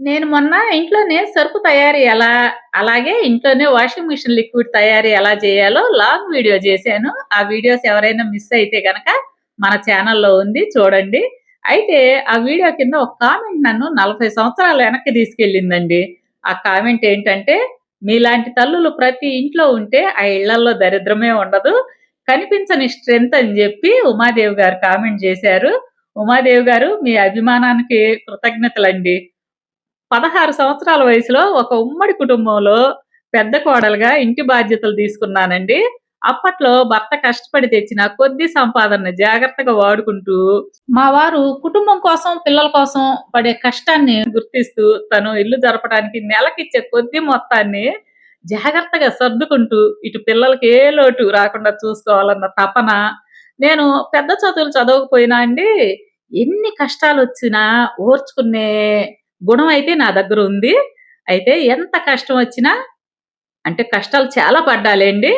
నేను మొన్న ఇంట్లోనే సరుకు తయారీ ఎలా అలాగే ఇంట్లోనే వాషింగ్ మిషన్ లిక్విడ్ తయారీ ఎలా చేయాలో లాంగ్ వీడియో చేశాను. ఆ వీడియోస్ ఎవరైనా మిస్ అయితే కనుక మన ఛానల్లో ఉంది చూడండి. అయితే ఆ వీడియో కింద ఒక కామెంట్ నన్ను నలభై సంవత్సరాలు వెనక్కి తీసుకెళ్ళిందండి. ఆ కామెంట్ ఏంటంటే మీలాంటి తల్లులు ప్రతి ఇంట్లో ఉంటే ఆ ఇళ్ళలో దరిద్రమే ఉండదు కనిపించని స్ట్రెంత్ అని చెప్పి ఉమాదేవి గారు కామెంట్ చేశారు. ఉమాదేవి గారు మీ అభిమానానికి కృతజ్ఞతలండి. పదహారు సంవత్సరాల వయసులో ఒక ఉమ్మడి కుటుంబంలో పెద్ద కోడలుగా ఇంటి బాధ్యతలు తీసుకున్నానండి. అప్పట్లో భర్త కష్టపడి తెచ్చిన కొద్ది సంపాదన జాగ్రత్తగా వాడుకుంటూ మా వారు కుటుంబం కోసం పిల్లల కోసం పడే కష్టాన్ని గుర్తిస్తూ తను ఇల్లు జరపడానికి నెలకిచ్చే కొద్ది మొత్తాన్ని జాగ్రత్తగా సర్దుకుంటూ ఇటు పిల్లలకి ఏ లోటు రాకుండా చూసుకోవాలన్న తపన. నేను పెద్ద చదువులు చదవకపోయినా అండి ఎన్ని కష్టాలు వచ్చినా ఓర్చుకునే గుణం అయితే నా దగ్గర ఉంది. అయితే ఎంత కష్టం వచ్చినా అంటే కష్టాలు చాలా పడ్డాలేండి.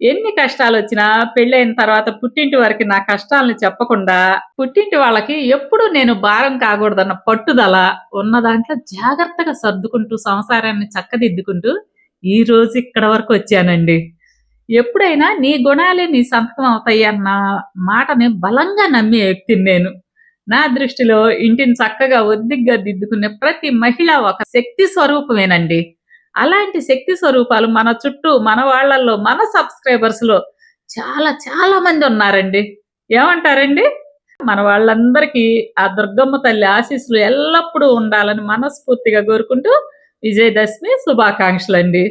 ఎన్ని కష్టాలు వచ్చినా పెళ్ళైన తర్వాత పుట్టింటి వారికి నా కష్టాలను చెప్పకుండా పుట్టింటి వాళ్ళకి ఎప్పుడు నేను భారం కాకూడదన్న పట్టుదల ఉన్న దాంట్లో జాగ్రత్తగా సర్దుకుంటూ సంసారాన్ని చక్కదిద్దుకుంటూ ఈ రోజు ఇక్కడ వరకు వచ్చానండి. ఎప్పుడైనా నీ గుణాలే నీ సంతకం అవుతాయి అన్న మాటని బలంగా నమ్మే వ్యక్తిని నేను. నా దృష్టిలో ఇంటిని చక్కగా ఒద్దిగ్గా దిద్దుకునే ప్రతి మహిళ ఒక శక్తి స్వరూపమేనండి. అలాంటి శక్తి స్వరూపాలు మన చుట్టూ మన వాళ్ళల్లో మన సబ్స్క్రైబర్స్లో చాలా చాలా మంది ఉన్నారండి. ఏమంటారండి? మన వాళ్ళందరికీ ఆ దుర్గమ్మ తల్లి ఆశీస్సులు ఎల్లప్పుడూ ఉండాలని మనస్ఫూర్తిగా కోరుకుంటూ విజయదశమి శుభాకాంక్షలు అండి